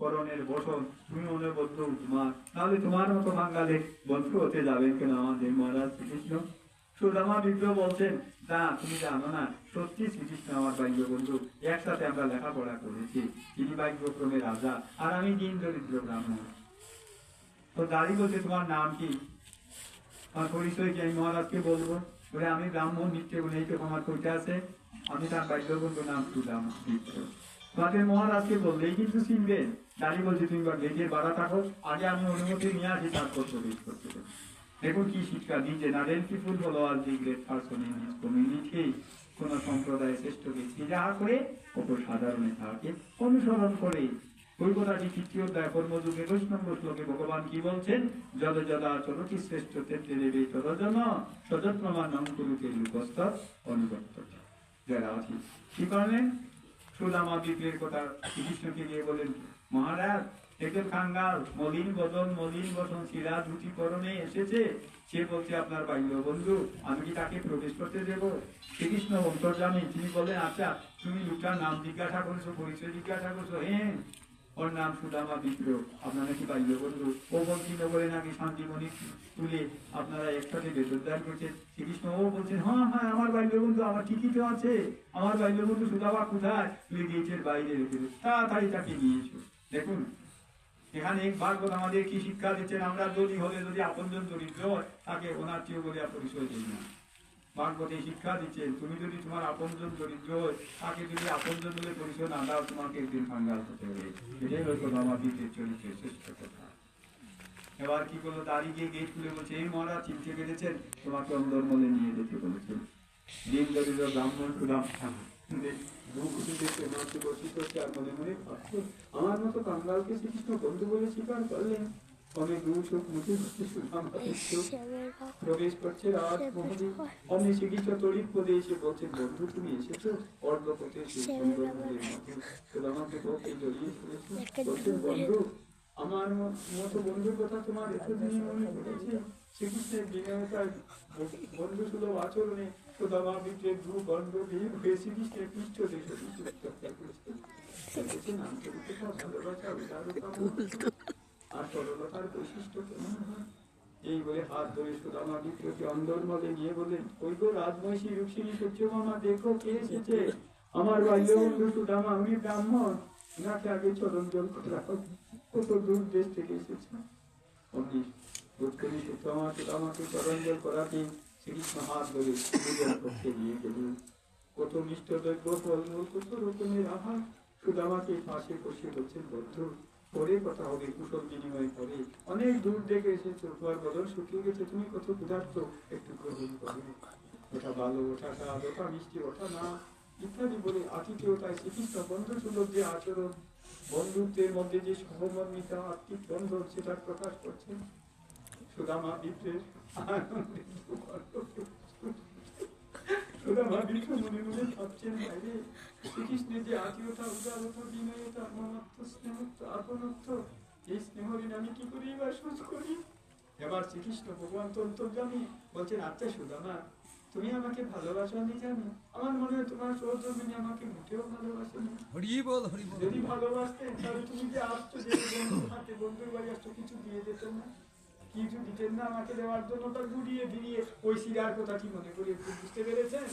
করণের বসন, তুমি মনে বদ্ধ তোমার। তাহলে তোমার মতো বাঙালি বন্ধু হতে যাবেন কেন আমাদের মহারাজ শ্রীকৃষ্ণ? সুদামা বলছেন, না, তুমি জানো না, সত্যি শ্রীকৃষ্ণ আমার বাল্য বন্ধু। একসাথে আমরা লেখাপড়া করেছি। তিনি বাক্যক্রমে রাজা, আর আমি দিন দরিদ্র ব্রাহ্মণ। তো দাঁড়ি বলছে, তোমার নাম কি? আমার পরিচয় কি আমি মহারাজকে বলব? বলে, আমি ব্রাহ্মণ নিত্য তো আমার কইটা আছে। আমি তার বাল্য বন্ধু, নাম সুদাম বিপ্র তোমাদের মহারাজকে বললেই কিন্তু চিনবেন দাঁড়ি বলছে, তুমি গেটের বাড়া থাকো। আগে আমি অনুমতি নিয়ে আসি, তারপর প্রবেশ করতে দেখুন কি শিক্ষা দিচ্ছে নারেন পিপুল হলো, আর the great person in his community কোন সম্প্রদায় শ্রেষ্ঠ ব্যক্তি যাহা করে অপর সাধারণে তাহাকে অনুসরণ করে। ওই কথাটি তৃতীয় অধ্যায়, কর্মযুগে বৈষ্ণব শ্লোকে ভগবান কি বলছেন? যদ যদা চলতি শ্রেষ্ঠ ক্ষেত্রে দেবে তদজন সযত্নমান নাম কুরুতে লুকস্ত অনুগত্য যারা আছে, কি করলেন? সুদামা বিপ্লের কথা শ্রীকৃষ্ণকে নিয়ে বলেন, মহারাজ একজন খাঙ্গার মলিন বদন মলিন বদন শিলা দুটি করণে এসেছে। সে বলছে, আপনার বাল্য বন্ধু, আমি কি তাকে প্রবেশ করতে দেব? শ্রীকৃষ্ণ অন্তর্জামী তিনি বলেন আচ্ছা তুমি লোকটার নাম জিজ্ঞাসা করছ, পরিচয় জিজ্ঞাসা করছ হ্যাঁ। ওর নাম সুদামা বিপ্র আপনার নাকি বাল্য বন্ধু? ও বন্তি নগরে নাকি শান্তিমণি তুলে আপনারা একসাথে বেদোদ্ধার করছেন। শ্রীকৃষ্ণ, ও বলছেন হ্যাঁ হ্যাঁ আমার বাল্য বন্ধু, আমার ঠিকই তো আছে। আমার বাল্য বন্ধু সুদামা কোথায়? তুমি গেটের বাইরে রেখে। তাড়াতাড়ি তাকে নিয়েছো দেখুন, এখানে ভাগবত আমাদের কি শিক্ষা দিচ্ছেন? আমরা যদি হলে যদি আপনজন দরিদ্র তাকে চেয়ে বলে পরিচয় দিই না। ভাগবতে শিক্ষা দিচ্ছেন তুমি যদি তোমার আপনজন দরিদ্র হয়, তাকে যদি আপনজন বলে পরিচয় না দাও, তোমাকে একদিন কাঙ্গাল হতে হবে। এটাই হয়তো আমার দ্বিতীয় চরিত্রের শ্রেষ্ঠ কথা। এবার কি করল? দাঁড়িয়ে গিয়ে গেট খুলে বলছে, এই মহারাজ চিনতে পেরেছেন তোমাকে অন্দরমলে নিয়ে যেতে বলেছেন দিন দরিদ্র ব্রাহ্মণ সুরাম আমার মতো কাঙ্গালকে শ্রীকৃষ্ণ বন্ধু বলে স্বীকার করলেন। অনেক দূর চোখ মুখে প্রবেশ করছে রাত মহলে অমনি চিকিৎসা তড়িৎ পদে এসে বলছেন বন্ধু তুমি এসেছ? অর্ধপথে আমাকে জড়িয়ে বলছেন বন্ধু আমার মতো বন্ধুর কথা তোমার এতদিনই মনে পড়েছে? শ্রীকৃষ্ণের বিনয়তার বন্ধু সুলভ আচরণে সুদামা বিদ্রের ভূ গণ্ড ভীম হয়ে শ্রীকৃষ্ণের পৃষ্ঠ দেশ ভালোবাসা উদারতা আর সরলতার বৈশিষ্ট্য কেমন হয়? এই বলে হাত ধরে সুদামা বিপ্রকে অন্দরমলে নিয়ে বললেন, ওই গো রাজমহিষী রুক্মিণী সূর্যমামা, দেখো কে এসেছে। আমার বাল্য বন্ধু সুদামা, আমি ব্রাহ্মণ। আগে চরণ জল কত দূর দেশ থেকে এসেছে। সুদামা সুদামাকে চরণ জল করাতে শ্রীকৃষ্ণ হাত ধরে পক্ষে নিয়ে গেলেন। কত মিষ্ট দ্রব্য ফলমূল কত রকমের আহার। সুদামাকে বসে বলছেন, বন্ধু পরে কথা হবে, কুশল বিনিময় করে অনেক দূর থেকে এসেছ, তোমার বদল শুকিয়ে গেছে, তুমি কত ক্ষুধার্ত, একটু গ্রহণ করো ওটা ভালো ওটা স্বাদ ওটা মিষ্টি ওটা না, ইত্যাদি বলে আতিথেয়তায় শ্রীকৃষ্ণ বন্ধু সুলভ যে আচরণ। বন্ধুত্বের মধ্যে যে সহমর্মিতা, আত্মিক বন্ধন, সেটার প্রকাশ করছেন সুদামা বিপ্রের আনন্দে সুদামা বিপ্র মনে মনে ভাবছেন বাইরে। শ্রীকৃষ্ণের যে আত্মীয়তা উদারতা বিনয়তা মমত্ব স্নেহত্ব আপনত্ব এই স্নেহ ঋণ আমি কি করি এবার শোধ করি? এবার শ্রীকৃষ্ণ ভগবান তো অন্তর্জামী বলছেন আচ্ছা সুদামা তুমি আমাকে ভালোবাসো আমি জানি আমার মনে হয় তোমার সহধর্মিনী আমাকে মোটেও ভালোবাসে না হরি বল হরি বল। যদি ভালোবাসতেন তাহলে তুমি যে আসছো যে বন্ধুর হাতে বন্ধুর বাড়ি আসছো কিছু দিয়ে দিতেন না। কিছু দিতেন না আমাকে দেওয়ার জন্য তার ঘুরিয়ে ফিরিয়ে। ওই সিরার কথা কি মনে করি বুঝতে পেরেছেন?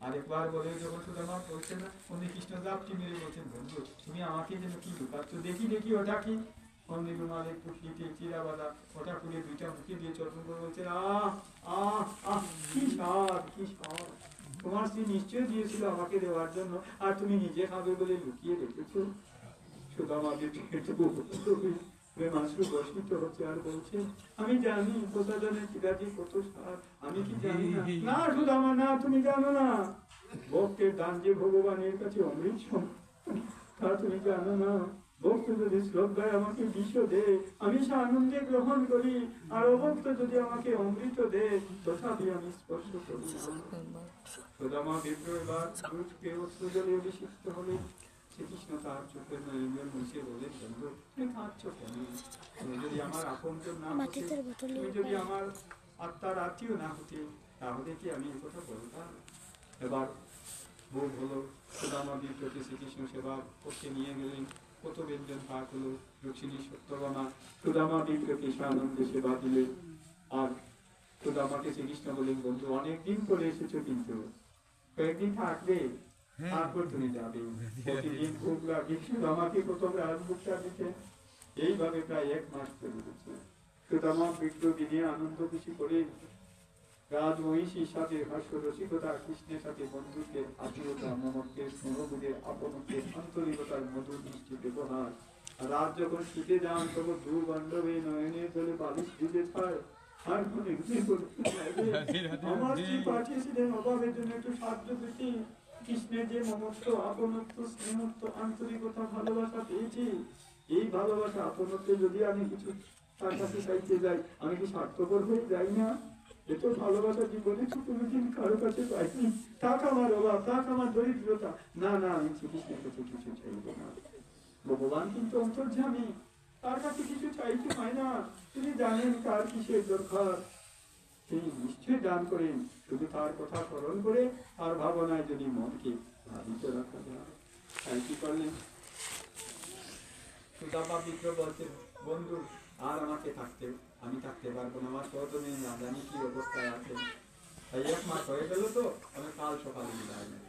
আরেকবার বলে যখন সুদামা বলছে না কৃষ্ণ জাপটি মেরে বলছেন বন্ধু তুমি আমাকে যেন কি লুকাচ্ছ দেখি দেখি ওটা কি অমনি পুটলিতে চিরা বাঁধা ওটা খুলে দুইটা মুখে দিয়ে চর্পণ করে বলছেন আহ আহ আহ কি কি তোমার স্ত্রী নিশ্চয় দিয়েছিল আমাকে দেওয়ার জন্য। আর তুমি নিজে খাবে বলে লুকিয়ে রেখেছো। আর বলছে, আমি জানি কিরাজি কত স্বাদ আমি কি জানি না? না তুমি জানো না। ভক্তের দান যে ভগবানের কাছে অমৃত তা তুমি জানো না। যদি শ্রদ্ধায় আমাকে বিষ দে। আমি সে আনন্দে গ্রহণ করি। আর অভক্ত যদি আমাকে অমৃত দে তথাপি আমি স্পর্শ করি। সুদামা বিপ্র এবার দুধকে অস্ত্র জলে অভিষিক্ত হলে শ্রীকৃষ্ণ তার চোখের নয়নের মুছে বলেন বন্ধু। তুমি কাঁদছ কেন তুমি যদি আমার আপনজন না হতে তুমি যদি আমার আত্মার আত্মীয় না হতে তাহলে কি আমি এই কথা বলতাম এবার ভোগ হলো। সুদামাদির প্রতি শ্রীকৃষ্ণ সেবা করতে নিয়ে গেলেন। কত ব্যঞ্জন পাক সত্যবামা সুদামাদির প্রতি আনন্দে সেবা দিলেন আর সুদামাকে শ্রীকৃষ্ণ বলেন বন্ধু অনেকদিন পরে এসেছ কিন্তু। কয়েকদিন থাকবে তারপর তুমি যাবে। প্রতিদিন ভোগ লাগে সুদামাকে প্রথম রাজভোগটা দিতেন এইভাবে প্রায় এক মাস চলে গেছে। সুদামা বিদ্য আনন্দ খুশি করে কৃষ্ণের অভাবের জন্য একটু সাহায্য পেতে কৃষ্ণের যে মমত্ব, আপনত্ব, স্নেহত্ব, আন্তরিকতা, ভালোবাসা পেয়েছি। এই ভালোবাসা, আপনত্বে যদি আমি কিছু তার কাছে চাইতে যাই, আমি কি স্বার্থপর হয়ে যাই না? এ ভালোবাসা জীবনে তো কোনোদিন কারও কাছে পাইনি। টাকা আমার অভাব টাকা আমার দরিদ্রতা। না না, আমি শ্রীকৃষ্ণের কাছে কিছু চাইব না। ভগবান কিন্তু অন্তর্যামী। তার কাছে কিছু চাইতে হয় না। তিনি জানেন কার কিসের দরকার। তিনি নিশ্চয়ই দান করেন। শুধু তার কথা স্মরণ করে তার ভাবনায় যদি মনকে ভাবিত রাখা যায়। তাই কি করলেন? সুদামা বিগ্রহ বলছেন বন্ধু আর আমাকে থাকতে, আমি থাকতে পারব না, আমার সহজমে না, জানি কি অবস্থায় আছে। তাই এক মাস হয়ে গেল তো, আমি কাল সকালে যাই নেব।